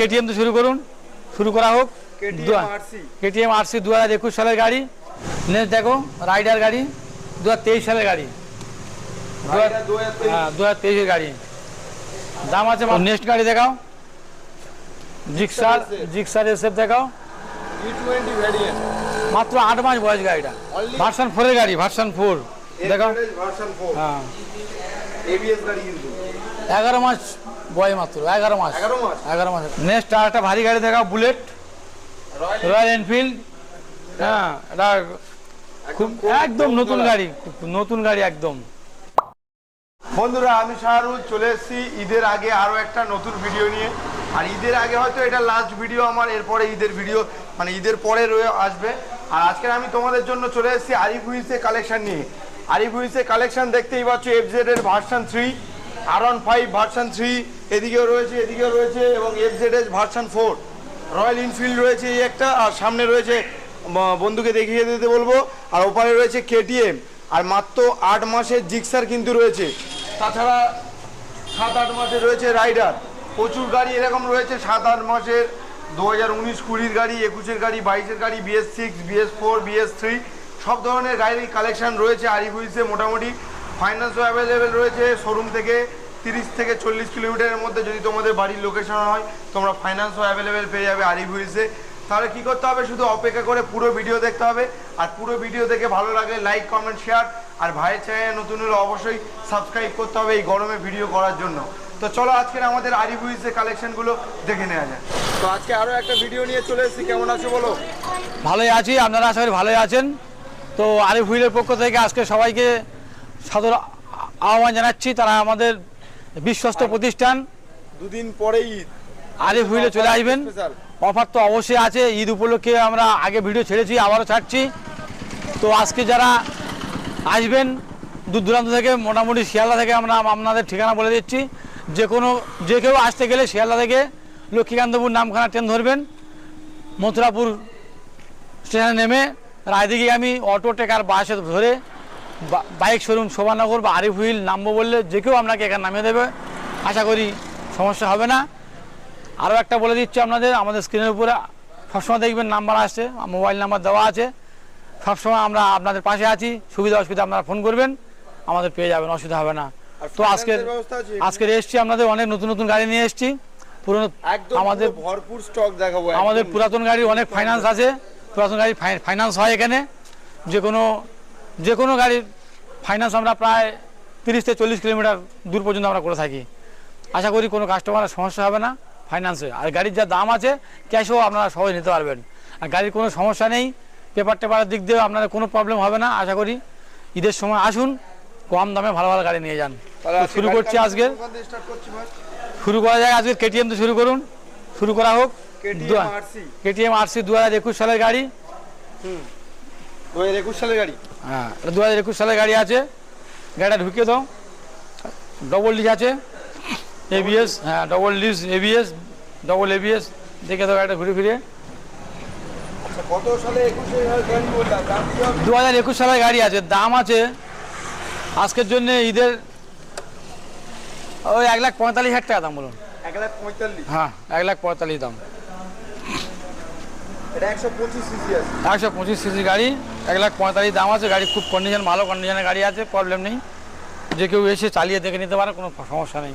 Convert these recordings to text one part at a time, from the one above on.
KTM তো শুরু করুন। শুরু করা হোক। কেটিএম আরসি দু হাজার একুশ সালের গাড়ি। নেক্সট দেখো রাইডার গাড়ি দু হাজার তেইশ সালের গাড়ি। দু হাজার- হ্যাঁ তেইশের গাড়ি। দাম আছে নেক্সট গাড়ি দেখাও। জিক্সার জিক্সার এসএফ দেখাও। মাত্র আট মাস বয়স গাড়িটা। ভার্সন ফোরের গাড়ি ভার্সন ফোর। দেখাও। হ্যাঁ। এগারো মাস বয় মাত্র এগারো মাস। 11 মাস? এগারো মাস নেক্সট আর একটা ভারী গাড়ি দেখাও বুলেট রয়্যাল এনফিল্ড হ্যাঁ এটা খুব একদম নতুন গাড়ি নতুন গাড়ি একদম। বন্ধুরা আমি শাহরুল চলে এসেছি। ঈদের আগে আরও একটা নতুন ভিডিও নিয়ে। আর ঈদের আগে হয়তো এটা লাস্ট ভিডিও আমার এরপরে ঈদের ভিডিও মানে ঈদের পরে রয়ে আসবে। আর আজকে আমি তোমাদের জন্য চলে এসেছি আরিফ হুইসে কালেকশন নিয়ে। আরিফ হুইসে কালেকশন দেখতেই পাচ্ছ এফজেড এর version three R one five version three এদিকেও রয়েছে এদিকেও রয়েছে এবং FZ S version four Royal Enfield রয়েছে এই একটা, আর সামনে রয়েছে বন্ধুকে দেখিয়ে দিতে বলব, আর ওপারে রয়েছে কেটিএম আর মাত্র আট মাসের জিক্সার কিন্তু রয়েছে। তাছাড়া সাত আট মাসে রয়েছে রাইডার প্রচুর গাড়ি এরকম রয়েছে, সাত আট মাসের দু হাজার উনিশ কুড়ির গাড়ি, একুশের গাড়ি, বাইশের গাড়ি BS six BS four BS three সব ধরনের গাড়ির কালেকশন রয়েছে আরিফুইসে মোটামুটি ফাইন্যান্সও অ্যাভেলেবেল রয়েছে শোরুম থেকে। তিরিশ থেকে চল্লিশ কিলোমিটারের মধ্যে যদি তোমাদের বাড়ির লোকেশন হয়, তোমরা ফাইন্যান্সও অ্যাভেলেবেল পেয়ে যাবে আরিফুইসে তাহলে কি করতে হবে? শুধু অপেক্ষা করে পুরো ভিডিও দেখতে হবে। আর পুরো ভিডিও দেখে ভালো লাগলে লাইক কমেন্ট শেয়ার আর ভাইয়ের চ্যানেল নতুন হলে অবশ্যই সাবস্ক্রাইব করতে হবে এই গরমে ভিডিও করার জন্য। তো চলো আজকের আমাদের আরিবুইসের কালেকশনগুলো দেখে নেওয়া যায় তো আজকে আরও একটা ভিডিও নিয়ে চলে এসেছি। কেমন আছো বলো? ভালোই আছি। আপনারা আশা করি ভালোই আছেন। তো আরিফ হুইলের পক্ষ থেকে আজকে সবাইকে সাদর আহ্বান জানাচ্ছি। তারা আমাদের বিশ্বস্ত প্রতিষ্ঠান। দুদিন পরেই ঈদ। আরিফ হুইলে চলে আসবেন। অফার তো অবশ্যই আছে। ঈদ উপলক্ষে আমরা আগে ভিডিও ছেড়েছি আবারও ছাড়ছি। তো আজকে যারা আসবেন দূর দূরান্ত থেকে মোটামুটি শিয়ালদা থেকে আমরা আপনাদের ঠিকানা বলে দিচ্ছি। যে কোনো যে কেউ আসতে গেলে শিয়ালদা থেকে লক্ষ্মীকান্তপুর নামখানা ট্রেন ধরবেন। মথুরাপুর স্টেশনে নেমে রায়দিকে আমি অটো টেকার বাসে ধরে বাইক শোরুম শোভানগর বা আরিফ হুইল নামবো বললে যে কেউ আপনাকে এখানে নামিয়ে দেবে। আশা করি সমস্যা হবে না। আরও একটা বলে দিচ্ছি আপনাদের আমাদের স্ক্রিনের উপরে সবসময় দেখবেন নাম্বার আসছে মোবাইল নাম্বার দেওয়া আছে। সবসময় আমরা আপনাদের পাশে আছি সুবিধা অসুবিধা আপনারা ফোন করবেন আমাদের পেয়ে যাবেন অসুবিধা হবে না। তো আছে? আজকের এসছি আপনাদের অনেক নতুন নতুন গাড়ি নিয়ে এসছি। পুরনো আমাদের ভরপুর স্টক দেখাবো আমাদের পুরাতন গাড়ি অনেক ফাইন্যান্স আছে। পুরাতন গাড়ি ফাইন্যান্স হয় এখানে। যে কোনো যে কোনো গাড়ির ফাইন্যান্স আমরা প্রায় তিরিশ থেকে চল্লিশ কিলোমিটার দূর পর্যন্ত আমরা করে থাকি। আশা করি কোনো কাস্টমারের সমস্যা হবে না ফাইন্যান্সে আর গাড়ির যা দাম আছে ক্যাশও আপনারা সহজে নিতে পারবেন। আর গাড়ির কোনো সমস্যা নেই পেপার টেপারের দিক দিয়ে আপনাদের কোনো প্রবলেম হবে না আশা করি ঈদের সময় আসুন কম দামে ভালো ভালো গাড়ি নিয়ে যান। শুরু করছি আজকে। শুরু করা যায় আজকে কেটিএম তো শুরু করুন। শুরু করা হোক। কেটিএম আরসি দু হাজার একুশ সালের গাড়ি। 2021 সালের গাড়ি। হ্যাঁ দু হাজার একুশ সালের গাড়ি আছে। গাড়িটা ঢুকিয়ে দাও। ডবল ডিস আছে। এবিএস হ্যাঁ double disc ABS double ABS দেখে দাও গাড়িটা ঘুরে ফিরে। আচ্ছা কত সালে 21 সালের গাড়ি বললাম? দাম কি হবে? দু হাজার একুশ সালের গাড়ি আছে দাম আছে। আজকের জন্য ঈদের ওই এক লাখ পঁয়তাল্লিশ হাজার টাকা দাম বলুন। এক লাখ 45 হ্যাঁ এক লাখ পঁয়তাল্লিশ দাম এটা 125 সিসি আছে একশো পঁচিশ সিসি গাড়ি এক লাখ পঁয়তাল্লিশ দাম আছে গাড়ি খুব কন্ডিশন ভালো কন্ডিশনের গাড়ি আছে প্রবলেম নেই। যে কেউ এসে চালিয়ে দেখে নিতে পারে কোনো সমস্যা নেই।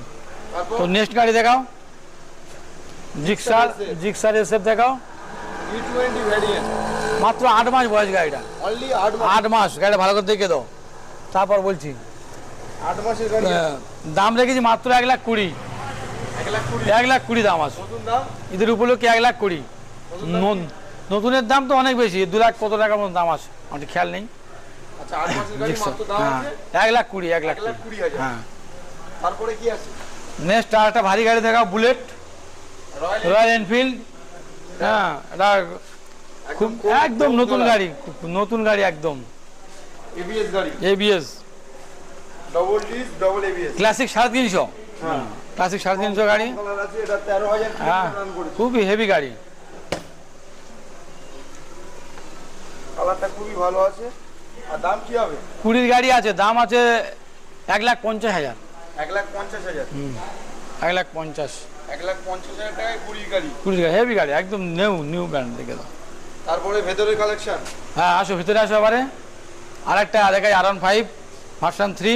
তো নেক্সট গাড়ি দেখাও। জিক্সার জিক্সার এসএফ দেখাও। মাত্র আট মাস বয়স গাড়িটা। অনলি 8 মাস। আট মাস গাড়িটা ভালো করে দেখে দাও। তারপর বলছি। 8 মাসের গাড়ি আহ, দাম রেখেছি মাত্র এক লাখ কুড়ি। 1 লাখ 20 এক লাখ কুড়ি দাম আছে। ঈদের উপলক্ষে এক লাখ কুড়ি। নতুনের দাম তো অনেক বেশি দু লাখ কত টাকার মতো দাম আছে ঠিক খেয়াল নেই। আচ্ছা 8 মাসের গাড়ি জিক্সার মাত্র দাম হ্যাঁ। এক লাখ কুড়ি এক লাখ কুড়ি হ্যাঁ। তারপরে কি আছে? নেক্সট আর একটা ভারী গাড়ি দেখাও বুলেট রয়্যাল এনফিল্ড হ্যাঁ এটা খুব একদম নতুন গাড়ি নতুন গাড়ি একদম। এবিএস গাড়ি? ABS double disc double ABS classic সাড়ে তিনশো। হ্যাঁ। ক্লাসিক সাড়ে তিনশো গাড়ি। কালার আছে এটা 13000 হ্যাঁ খুবই হেভি গাড়ি। কালারটা খুবই ভালো আছে। আর দাম কি হবে? কুড়ির গাড়ি আছে দাম আছে এক লাখ পঞ্চাশ হাজার। 1 লাখ 50 হাজার। এক লাখ পঞ্চাশ। এক লাখ পঞ্চাশ হাজার টাকায় কুড়ি গাড়ি। কুড়ি গাড়ি হেভি গাড়ি একদম নিউ নিউ ব্র্যান্ড দেখে দাও। তারপরে ভেতরের কালেকশন হ্যাঁ আসো ভিতরে আসো এবারে আরেকটা দেখাই R one five version three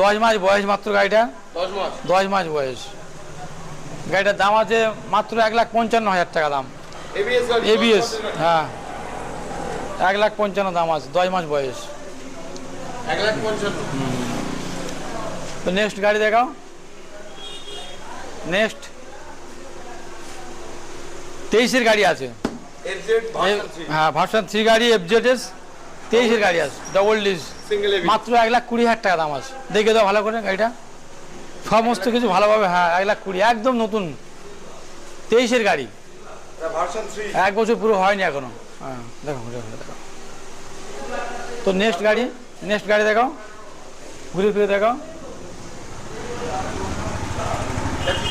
দশ মাস বয়স মাত্র গাড়িটা। দশ মাস? দশ মাস বয়স। গাড়িটার দাম আছে মাত্র এক লাখ পঞ্চান্ন হাজার টাকা দাম। এবিএস এবিএস হ্যাঁ। এক লাখ পঞ্চান্ন দাম আছে দশ মাস বয়স। এক লাখ পঞ্চান্ন? তো নেক্সট গাড়ি দেখাও। নেক্সট তেইশের গাড়ি আছে। এফজেড হ্যাঁ ভার্সন থ্রি গাড়ি এফজেডএস তেইশের গাড়ি আছে ডবল ডিস মাত্র এক লাখ কুড়ি হাজার টাকা দাম আছে। দেখে দাও ভালো করে গাড়িটা। সমস্ত কিছু ভালোভাবে হ্যাঁ এক লাখ কুড়ি একদম নতুন। তেইশের গাড়ি। এক বছর পুরো হয়নি এখনও। হ্যাঁ দেখো দেখো দেখো তো নেক্সট গাড়ি নেক্সট গাড়ি দেখাও। ঘুরে ফিরে দেখাও।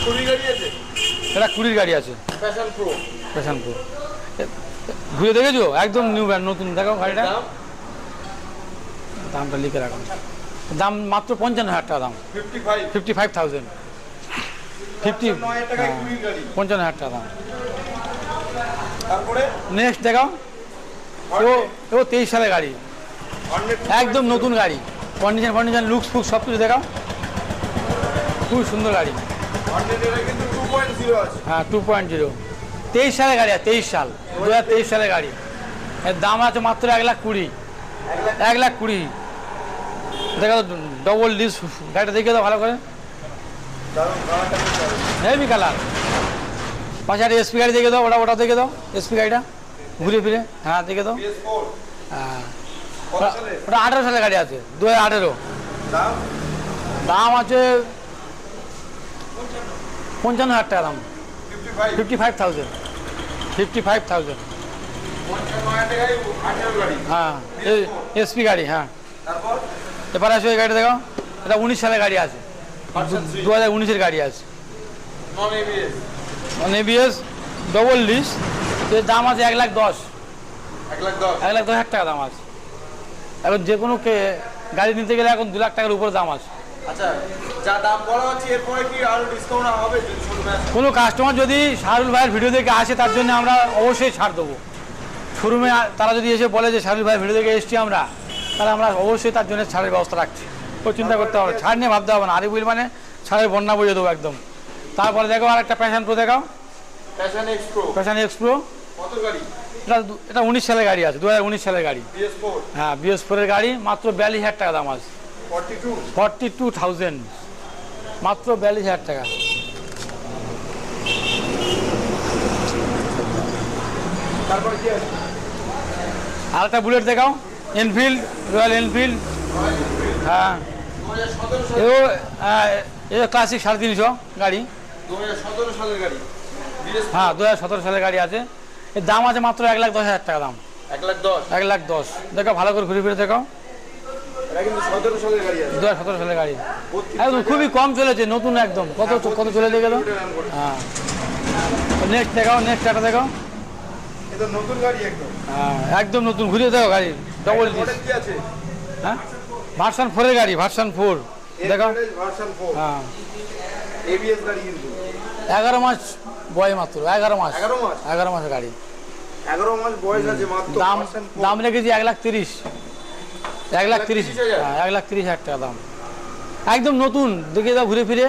কুড়ি এটা কুড়ির গাড়ি আছে। প্রো পেশানপুর ঘুরে দেখেছ? একদম নিউ ব্র্যান্ড নতুন। দেখাও গাড়িটা। দামটা লিখে রাখো। দাম মাত্র পঞ্চান্ন হাজার টাকা দাম। ফিফটি ফাইভ থাউজেন্ড ফিফটি পঞ্চান্ন হাজার টাকা দাম। তারপরে? নেক্সট দেখাও। ও ও তেইশ সালের গাড়ি। একদম নতুন গাড়ি। কন্ডিশন কন্ডিশন লুকস ফুক সব কিছু দেখাও। খুব সুন্দর গাড়ি। হ্যাঁ টু পয়েন্ট জিরো তেইশ সালের গাড়ি তেইশ সাল। দু হাজার তেইশ সালের গাড়ি। এর দাম আছে মাত্র এক লাখ কুড়ি। এক লাখ কুড়ি। দেখা তো ডবল ডিস গাড়িটা দেখে দাও ভালো করে। হেভি কালার পাশে একটা এসপি গাড়ি দেখে দাও ওটা ওটা দেখে দাও এসপি গাড়িটা ঘুরে ফিরে হ্যাঁ দেখে দাও। হ্যাঁ। ওটা- ওটা আঠেরো সালের গাড়ি আছে দু হাজার আঠেরো। দাম? আছে পঞ্চান্ন। হাজার টাকা দাম। Fifty five thousand fifty five thousand হ্যাঁ এসপি গাড়ি হ্যাঁ। তারপর? এবার আসো এই গাড়ি দেখো এটা উনিশ সালের গাড়ি আছে। দু হাজার উনিশের গাড়ি আছে। এবিএস এবিএস ডবল লিস এর দাম আছে এক লাখ দশ। এক লাখ দশ? এক লাখ দশ হাজার টাকা দাম আছে। এখন যে কোনো কে গাড়ি নিতে গেলে এখন দু লাখ টাকার উপরে দাম আছে। আচ্ছা যা দাম বলা হচ্ছে এরপরে কি আরও ডিসকাউন্ট হবে কোনো কাস্টমার যদি শাহরুল ভাইয়ের ভিডিও দেখে আসে তার জন্য আমরা অবশ্যই ছাড় দেবো। শোরুমে তারা যদি এসে বলে যে শাহরুল ভাই ভিডিও দেখে এসেছি আমরা তাহলে আমরা অবশ্যই তার জন্য ছাড়ের ব্যবস্থা রাখছি। ও চিন্তা করতে হবে ছাড় নিয়ে ভাবতে হবে না। আরিবুল মানে ছাড়ের বন্যা বুঝে দেবো একদম। তারপরে দেখো আর একটা প্যাশন প্রো দেখাও। Fashion X pro passion X pro কত গাড়ি? এটা এটা উনিশ সালের গাড়ি আছে দু হাজার উনিশ সালের গাড়ি। হ্যাঁ বিএস ফোরের গাড়ি মাত্র বিয়াল্লিশ হাজার টাকা দাম আছে। ফর্টি টু থাউজেন্ড মাত্র বিয়াল্লিশ হাজার টাকা। আর একটা বুলেট দেখাও এনফিল্ড রয়্যাল এনফিল্ড হ্যাঁ। 2017 এও ক্লাসিক সাড়ে তিনশো গাড়ি। 2017 সালের গাড়ি। PS হ্যাঁ দু হাজার সতেরো সালের গাড়ি আছে। এর দাম আছে মাত্র এক লাখ দশ হাজার টাকা দাম। 1 লাখ 10 এক লাখ দশ। দেখো ভালো করে ঘুরে ফিরে দেখো। এটা কিন্তু 17 সালের গাড়ি আছে। দু হাজার সতেরো সালের গাড়ি। একদম খুবই কম চলেছে নতুন একদম। কত কত চলে দিয়ে গেল? হ্যাঁ। নেক্সট দেখাও নেক্সট একটা দেখাও। নতুন গাড়ি একদম। হ্যাঁ একদম নতুন। ঘুরে দেখো গাড়ি ডবল আছে? হ্যাঁ? ভার্সান ফোরের গাড়ি ভার্সান ফোর দেখো ভার্সন 4 হ্যাঁ। এবিএস গাড়ি কিন্তু। এগারো মাস বয় মাত্র এগারো মাস। 11 মাস? এগারো মাসের গাড়ি। 11 মাস বয়স আছে মাত্র দাম দাম রেখেছি এক লাখ তিরিশ। এক লাখ তিরিশ। হ্যাঁ এক লাখ তিরিশ হাজার টাকা দাম। একদম নতুন দেখে দাও ঘুরে ফিরে।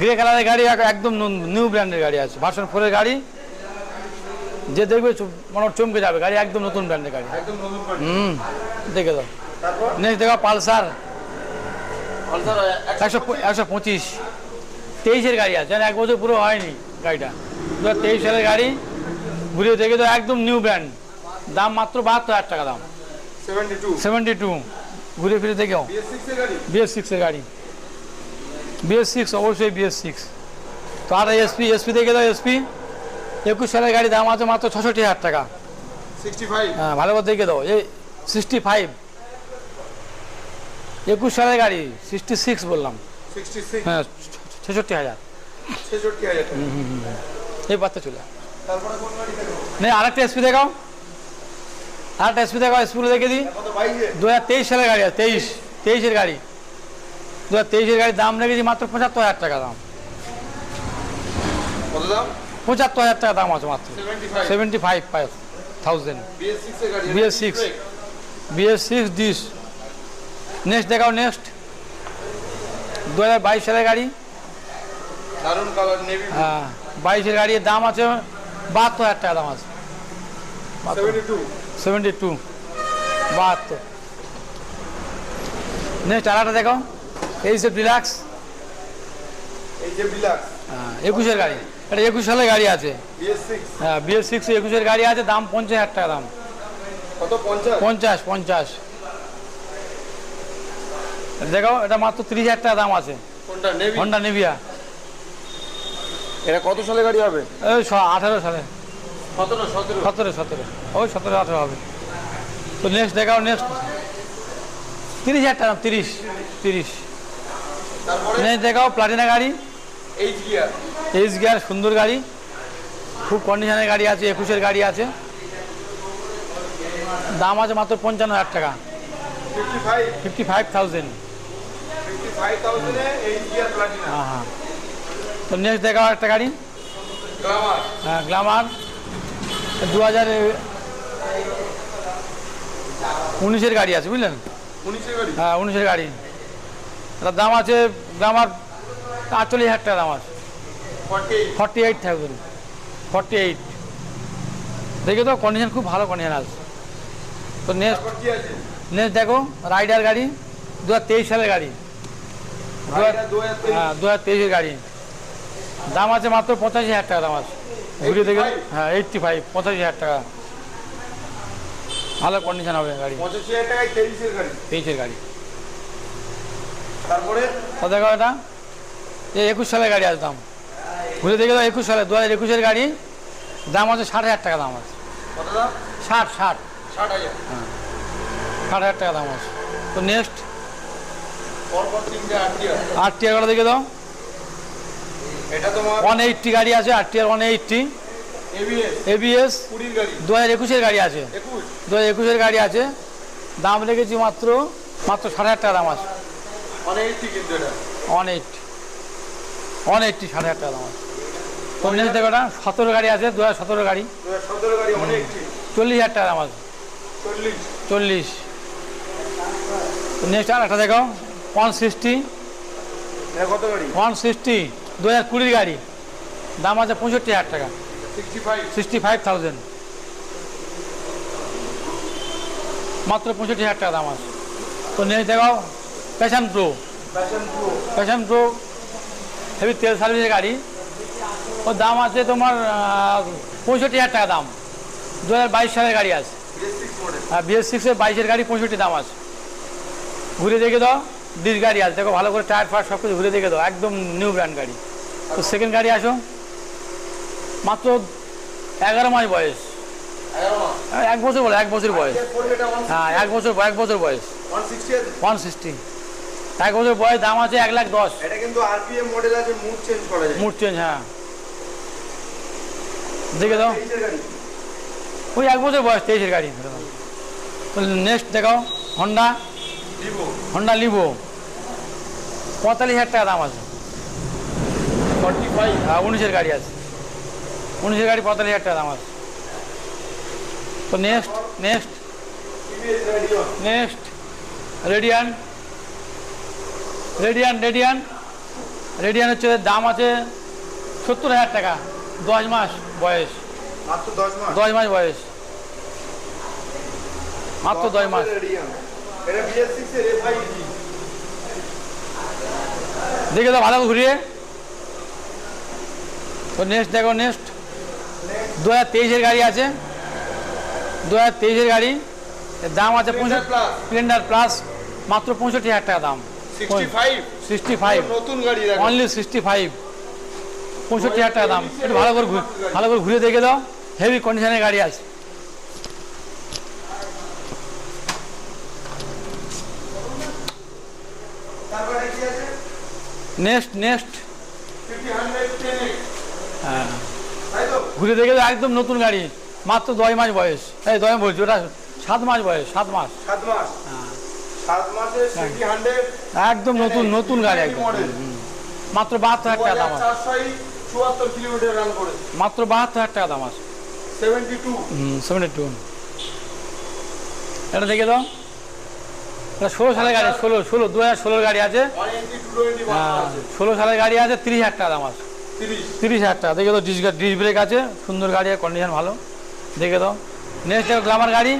গ্রে কালারের গাড়ি একদম নিউ ব্র্যান্ডের গাড়ি আছে। ভার্সন ফোরের গাড়ি। যে দেখবে মনে চমকে যাবে। গাড়ি একদম নতুন ব্র্যান্ডের গাড়ি। হুম দেখে দাও নেক্সট দেখো পালসার একশো একশো পঁচিশ। তেইশের গাড়ি আছে এক বছর পুরো হয়নি গাড়িটা। দু তেইশ সালের গাড়ি ঘুরিয়ে দেখে তো একদম নিউ ব্র্যান্ড দাম মাত্র বাহাত্তর হাজার টাকা দাম। সেভেন্টি টু ঘুরে ফিরে দেখেও। PS6 এর বিএস সিক্সের গাড়ি। বিএস সিক্স অবশ্যই বিএস সিক্স তো আর এসপি এসপি দেখে দাও এসপি একুশ সালের গাড়ি দাম আছে মাত্র ছষট্টি হাজার টাকা। হ্যাঁ ভালো করে দেখে দাও। এই সিক্সটি ফাইভ একুশ সালের গাড়ি সিক্সটি সিক্স বললাম হ্যাঁ ছেষট্টি হাজার। 66 হাজার এই বাচ্চা চলে গাড়ি আরেকটা এসপি দেখাও। আরেকটা এসপি দেখাও এসপিগুলো দেখে দিই। দু হাজার তেইশ সালের গাড়ি আছে তেইশ তেইশের গাড়ি। দু হাজার তেইশের গাড়ির দাম রেখেছি মাত্র পঁচাত্তর হাজার টাকা দাম। কত দাম? পঁচাত্তর হাজার টাকা দাম আছে মাত্র। Seventy five. Five thousand BS six BS six disc next দেখাও নেক্সট দু হাজার বাইশ সালের গাড়ি। দারুণ কালার নেভি হ্যাঁ বাইশের গাড়ির দাম আছে বাহাত্তর হাজার টাকা দাম আছে। সেভেন্টি টু বাহাত্তর। নেক্সট আর দেখো এই সব ডিলাক্স এই যে বিলাক্স একুশের গাড়ি। এটা একুশ সালের গাড়ি আছে। হ্যাঁ বিএস সিক্স একুশের গাড়ি আছে দাম পঞ্চাশ হাজার টাকা দাম। কত পঞ্চাশ? পঞ্চাশ দেখো এটা মাত্র তিরিশ হাজার টাকা দাম আছে। হন্ডা নেভিয়া এটা কত সালে গাড়ি হবে? ওই আঠারো সালে। সতেরো সতেরো। সতেরো সতেরো। ওই সতেরো আঠারো হবে। তো নেক্সট দেখাও নেক্সট তিরিশ হাজার টাকা তিরিশ তিরিশ। নেক্সট দেখাও প্লাটিনা গাড়ি। এইচ গিয়ার এইচ গিয়ার সুন্দর গাড়ি। খুব কন্ডিশনের গাড়ি আছে একুশের গাড়ি আছে। দাম আছে মাত্র পঞ্চান্ন হাজার টাকা। Fifty five fifty five thousand fifty five থাউজেন্ডে H gear Platina হ্যাঁ হ্যাঁ তো নেক্সট দেখাও একটা গাড়ি? হ্যাঁ গ্লামার। দু হাজার উনিশের গাড়ি আছে বুঝলেন? হ্যাঁ উনিশের গাড়ি। এটার দাম আছে গ্লামার আটচল্লিশ হাজার টাকা দাম আছে। Forty eight. Thousand forty eight. দেখে তো কন্ডিশন খুব ভালো কন্ডিশন আছে। তো নেক্সট নেক্সট দেখো রাইডার গাড়ি দু হাজার তেইশ সালের গাড়ি। দু হাজার-। হ্যাঁ দু হাজার তেইশের গাড়ি। দাম আছে মাত্র পঁচাশি হাজার টাকা দাম আছে। ঘুরে দেখে হ্যাঁ এইটটি ফাইভ পঁচাশি হাজার টাকা। ভালো কন্ডিশন হবে গাড়ি। পঁচাশি হাজার টাকায় তেইশের গাড়ি। তেইশের গাড়ি। তারপরে? তো দেখো এটা। এই একুশ সালের গাড়ি আছে দাম। ঘুরে দেখে দাও একুশ সালে দু হাজার একুশের গাড়ি। দাম আছে ষাট হাজার টাকা দাম আছে। কত দাম? ষাট ষাট। ষাট হাজার। ষাট হাজার টাকা দাম আছে। তো নেক্সট পরপর তিনটে আট গিয়ার আর টি আর দেখে দাও। এটা তোমার ওয়ান এইটটি গাড়ি আছে R T R one eighty ABS ABS কুড়ির গাড়ি। দু হাজার একুশের গাড়ি আছে। একুশ। দু হাজার একুশের গাড়ি আছে। দাম রেখেছি মাত্র মাত্র ষাট হাজার টাকা দাম আছে। অনেক কিন্তু এটা। ওয়ান এইটটি ওয়ান এইটটি ষাট হাজার টাকা দাম আছে। তো নেক্সট দেখো এটা সতেরো গাড়ি আছে দু হাজার সতেরো গাড়ি। দু হাজার সতেরো গাড়ি অনেক চল্লিশ হাজার টাকা দাম আছে। চল্লিশ। চল্লিশ। নেক্সট আর একটা দেখো ওয়ান সিক্সটি এটা কত গাড়ি? ওয়ান সিক্সটি দু হাজার কুড়ির গাড়ি। দাম আছে পঁয়ষট্টি হাজার টাকা। সিক্সটি ফাইভ থাউজেন্ড মাত্র পঁয়ষট্টি হাজার টাকা দাম আছে। তো নেক্সট দেখাও। Passion pro passion pro heavy তেল সার্ভিসের গাড়ি। ওর দাম আছে তোমার পঁয়ষট্টি হাজার টাকা দাম। দু হাজার বাইশ সালের গাড়ি আছে। মডেল বিএস সিক্সের বাইশের গাড়ি পঁয়ষট্টি দাম আছে। ঘুরে দেখে দাও ডিস গাড়ি আছে। দেখো ভালো করে টায়ার ফায়ার সব কিছু ঘুরে দেখে দাও। একদম নিউ ব্র্যান্ড গাড়ি। তো সেকেন্ড গাড়ি আসো। মাত্র এগারো মাস বয়স। এক বছর বলে এক বছর বয়স। হ্যাঁ এক বছর এক বছর বয়স। ওয়ান সিক্সটি আছে? ওয়ান সিক্সটি এক বছর বয়স দাম আছে এক লাখ দশ। এটা কিন্তু আরপিএম মডেল আছে মুড চেঞ্জ করা যায়। মুড চেঞ্জ হ্যাঁ। দেখে দাও। ওই এক বছর বয়স তেইশের গাড়ি। নেক্সট দেখাও হন্ডা হন্ডা লিভো পঁয়তাল্লিশ হাজার টাকা দাম আছে। ফর্টি ফাইভ হ্যাঁ উনিশের গাড়ি আছে। উনিশের গাড়ি পঁয়তাল্লিশ হাজার টাকা দাম আছে। তো next next next Radeon Radeon Radeon Radeon হচ্ছে দাম আছে সত্তর হাজার টাকা দশ মাস বয়স। দশ মাস? বয়স। মাত্র দশ মাস। দেখে দাও ভালো ঘুরিয়ে। তো নেক্সট দেখো নেক্সট দু হাজার তেইশের গাড়ি আছে। দু হাজার তেইশের গাড়ি। এর দাম আছে Plus। স্প্লেন্ডার প্লাস মাত্র পঁয়ষট্টি হাজার টাকা দাম। সিক্সটি ফাইভ নতুন গাড়ি অনলি সিক্সটি ফাইভ পঁয়ষট্টি হাজার টাকা দাম। একটু ভালো করে ভালো করে ঘুরে দেখে দাও। হেভি কন্ডিশনের গাড়ি আছে। নেক্সট নেক্সট হ্যাঁ। ঘুরে দেখে একদম নতুন গাড়ি। মাত্র দশ মাস বয়স। এই দশ মাস বলছি ওটা সাত মাস বয়স সাত মাস। সাত সিটি হান্ড্রেড একদম নতুন নতুন গাড়ি একদম। মাত্র বাহাত্তর হাজার টাকা দাম আছে। মাত্র বাহাত্তর হাজার টাকা দাম আছে। সেভেন্টি টু এটা দেখে দাও। এটা ষোলো সালের গাড়ি ষোলো ষোলো দু হাজার ষোলোর গাড়ি আছে। হ্যাঁ, ষোলো সালের গাড়ি আছে তিরিশ হাজার টাকা দাম আছে। তিরিশ। হাজার টাকা। দেখে দাও ডিস ডিস ব্রেক আছে সুন্দর গাড়ি কন্ডিশন ভালো। দেখে দাও। নেক্সট দেখো গ্লামার গাড়ি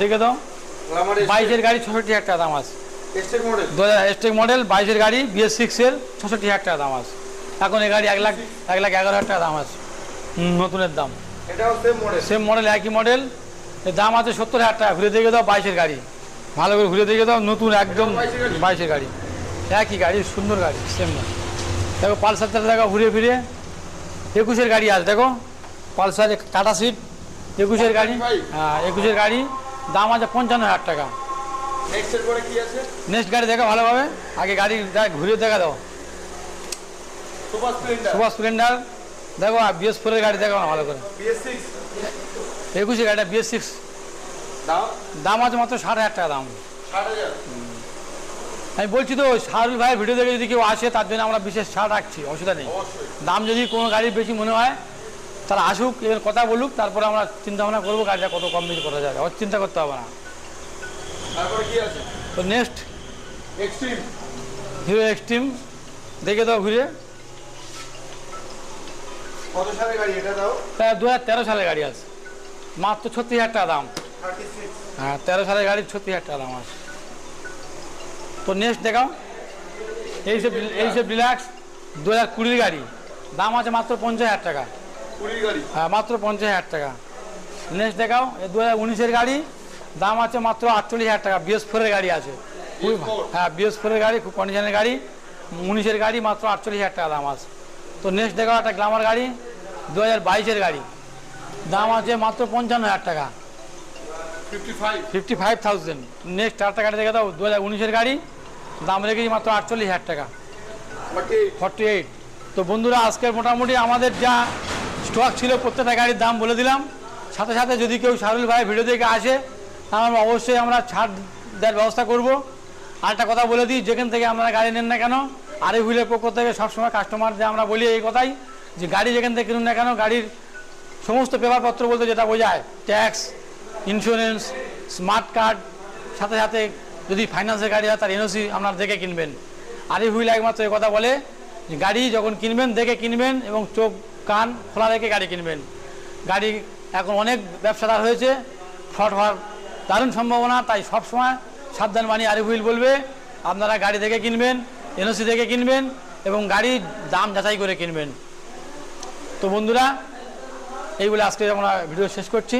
দেখে দাও। বাইশের গাড়ি ছষট্টি হাজার টাকা দাম আছে। দু হাজার এসটেক মডেল বাইশের গাড়ি বিএস সিক্সের ছষট্টি হাজার টাকা দাম আছে। এখন এই গাড়ি এক লাখ এক লাখ এগারো হাজার টাকা দাম আছে। নতুনের দাম। সেম মডেল একই মডেল এর দাম আছে সত্তর হাজার টাকা। ঘুরে দেখে দাও বাইশের গাড়ি। ভালো করে ঘুরে দেখে দাও নতুন একদম বাইশের গাড়ি? একই গাড়ি সুন্দর গাড়ি সেম দেখো পালসারটা দেখো ঘুরে ফিরে একুশের গাড়ি আছে দেখো। পালসার টাটা সিট একুশের গাড়ি। হ্যাঁ একুশের গাড়ি। দাম আছে পঞ্চান্ন হাজার টাকা। নেক্সট গাড়ি দেখো ভালোভাবে। আগে গাড়ি দেখ- ঘুরে দেখা দাও। Super Splendor. দেখো আর বিএস ফোরের গাড়ি দেখো ভালো করে। একুশের গাড়িটা বিএস সিক্স দাম? দাম আছে মাত্র ষাট হাজার টাকা দাম। ষাট হাজার? আমি বলছি তো শাহরুল ভাইয়ের ভিডিও দেখে যদি কেউ আসে তার জন্য আমরা বিশেষ ছাড় রাখছি অসুবিধা নেই। দাম যদি কোনো গাড়ির বেশি মনে হয় তারা আসুক এবার কথা বলুক তারপরে আমরা চিন্তা ভাবনা করব গাড়িটা কত কম বেশি করা যায়। ওর চিন্তা করতে হবে না। তো নেক্সট এক্সট্রিম হিরো এক্সট্রিম দেখে দাও ঘুরে। দু হাজার তেরো সালের গাড়ি আছে। মাত্র ছত্রিশ হাজার টাকা দাম। হ্যাঁ তেরো সালের গাড়ি ছত্রিশ হাজার টাকা দাম আছে। তো নেক্সট দেখাও। এইসব এইসব ডিলাক্স দু হাজার কুড়ির গাড়ি। দাম আছে মাত্র পঞ্চাশ হাজার টাকা। হ্যাঁ মাত্র পঞ্চাশ হাজার টাকা। নেক্সট দেখাও এই দু হাজার উনিশের গাড়ি। দাম আছে মাত্র আটচল্লিশ হাজার টাকা। বিএস ফোরের গাড়ি আছে। হ্যাঁ বিএস ফোরের গাড়ি খুব কন্ডিশনের গাড়ি। উনিশের গাড়ি মাত্র আটচল্লিশ হাজার টাকা দাম আছে। তো নেক্সট দেখাও একটা গ্লামার গাড়ি দু হাজার বাইশের গাড়ি। দাম আছে মাত্র পঞ্চান্ন হাজার টাকা। Fifty five fifty five thousand next আরেকটা গাড়ি দেখে দাও দু হাজার উনিশের গাড়ি। দাম রেখেছি মাত্র আটচল্লিশ হাজার টাকা। ফর্টি এইট তো বন্ধুরা আজকের মোটামুটি আমাদের যা স্টক ছিল প্রত্যেকটা গাড়ির দাম বলে দিলাম। সাথে সাথে যদি কেউ শাহরুল ভাই ভিডিও দেখে আসে তাহলে অবশ্যই আমরা ছাড় দেওয়ার ব্যবস্থা করব। আর একটা কথা বলে দিই যেখান থেকে আপনারা গাড়ি নেন না কেন আরে হুইলের পক্ষ থেকে সবসময় কাস্টমারদের আমরা বলি এই কথাই যে গাড়ি যেখান থেকে কিনুন না কেন গাড়ির সমস্ত পেপারপত্র বলতে যেটা বোঝায় ট্যাক্স ইন্স্যুরেন্স স্মার্ট কার্ড সাথে সাথে যদি ফাইন্যান্সের গাড়ি হয়, তার এনওসি আপনার দেখে কিনবেন। আরে হুইল একমাত্র এই কথা বলে গাড়ি যখন কিনবেন, দেখে কিনবেন এবং চোখ, কান খোলা রেখে গাড়ি কিনবেন। গাড়ি এখন অনেক ব্যবসাদার হয়েছে, ফ্রড হওয়ার দারুণ সম্ভাবনা, তাই সবসময় সাবধান বাণী আরে হুইল বলবে, আপনারা গাড়ি দেখে কিনবেন এনওসি দেখে কিনবেন এবং গাড়ির দাম যাচাই করে কিনবেন। তো বন্ধুরা, এই বলে আজকে আমরা ভিডিও শেষ করছি।